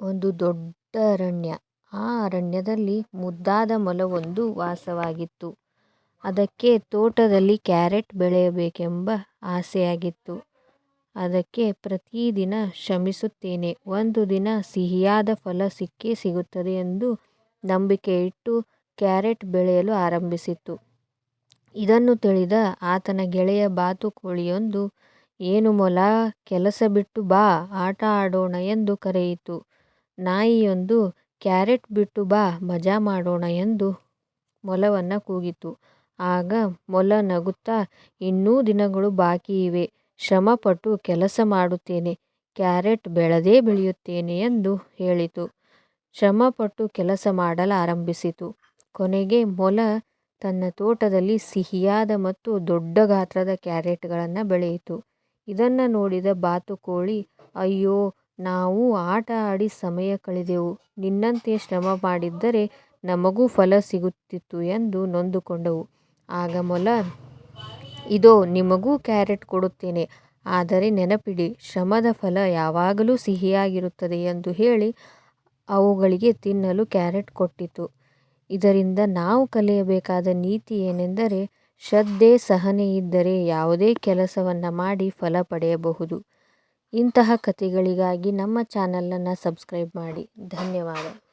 ಒಂದು ದೊಡ್ಡ ಅರಣ್ಯ. ಆ ಅರಣ್ಯದಲ್ಲಿ ಮುದ್ದಾದ ಮೊಲವೊಂದು ವಾಸವಾಗಿತ್ತು. ಅದಕ್ಕೆ ತೋಟದಲ್ಲಿ ಕ್ಯಾರೆಟ್ ಬೆಳೆಯಬೇಕೆಂಬ ಆಸೆಯಾಗಿತ್ತು. ಅದಕ್ಕೆ ಪ್ರತಿದಿನ ಶ್ರಮಿಸುತ್ತೇನೆ. ಒಂದು ದಿನ ಸಿಹಿಯಾದ ಫಲ ಸಿಕ್ಕೇ ಸಿಗುತ್ತದೆ ಎಂದು ನಂಬಿಕೆ ಇಟ್ಟು ಕ್ಯಾರೆಟ್ ಬೆಳೆಯಲು ಆರಂಭಿಸಿತು ಇದನ್ನು ತಿಳಿದ ಆತನ ಗೆಳೆಯ ಬಾತುಕೋಳಿಯೊಂದು ಏನು ಮೊಲ, ಕೆಲಸ ಬಿಟ್ಟು ಬಾ, ಆಟ ಆಡೋಣ ಎಂದು ಕರೆಯಿತು. ನಾಯಿಯೊಂದು ಕ್ಯಾರೆಟ್ ಬಿಟ್ಟು ಬಾ, ಮಜಾ ಮಾಡೋಣ ಎಂದು ಮೊಲವನ್ನು ಕೂಗಿತು. ಆಗ ಮೊಲ ನಗುತ್ತಾ, ಇನ್ನೂ ದಿನಗಳು ಬಾಕಿ ಇವೆ, ಶ್ರಮಪಟ್ಟು ಕೆಲಸ ಮಾಡುತ್ತೇನೆ, ಕ್ಯಾರೆಟ್ ಬೆಳೆದೇ ಬೆಳೆಯುತ್ತೇನೆ ಎಂದು ಹೇಳಿತು. ಶ್ರಮಪಟ್ಟು ಕೆಲಸ ಮಾಡಲಾರಂಭಿಸಿತು. ಕೊನೆಗೆ ಮೊಲ ತನ್ನ ತೋಟದಲ್ಲಿ ಸಿಹಿಯಾದ ಮತ್ತು ದೊಡ್ಡ ಗಾತ್ರದ ಕ್ಯಾರೆಟ್ಗಳನ್ನು ಬೆಳೆಯಿತು. ಇದನ್ನು ನೋಡಿದ ಬಾತುಕೋಳಿ, ಅಯ್ಯೋ ನಾವು ಆಟ ಆಡಿ ಸಮಯ ಕಳೆದೆವು. ನಿನ್ನಂತೆ ಶ್ರಮ ಮಾಡಿದ್ದರೆ ನಮಗೂ ಫಲ ಸಿಗುತ್ತಿತ್ತು ಎಂದು ನೊಂದುಕೊಂಡವು. ಆಗ ಮೊಲ, ಇದೋ, ನಿಮಗೂ ಕ್ಯಾರೆಟ್ ಕೊಡುತ್ತೇನೆ. ಆದರೆ ನೆನಪಿಡಿ, ಶ್ರಮದ ಫಲ ಯಾವಾಗಲೂ ಸಿಹಿಯಾಗಿರುತ್ತದೆ ಎಂದು ಹೇಳಿ ಅವುಗಳಿಗೆ ತಿನ್ನಲು ಕ್ಯಾರೆಟ್ ಕೊಟ್ಟಿತು. ಇದರಿಂದ ನಾವು ಕಲಿಯಬೇಕಾದ ನೀತಿ ಏನೆಂದರೆ, ಶ್ರದ್ಧೆ, ಸಹನೆ ಇದ್ದರೆ ಯಾವುದೇ ಕೆಲಸವನ್ನು ಮಾಡಿ ಫಲ ಪಡೆಯಬಹುದು. ಇಂತಹ ಕಥೆಗಳಿಗಾಗಿ ನಮ್ಮ ಚಾನಲನ್ನು ಸಬ್ಸ್ಕ್ರೈಬ್ ಮಾಡಿ. ಧನ್ಯವಾದ.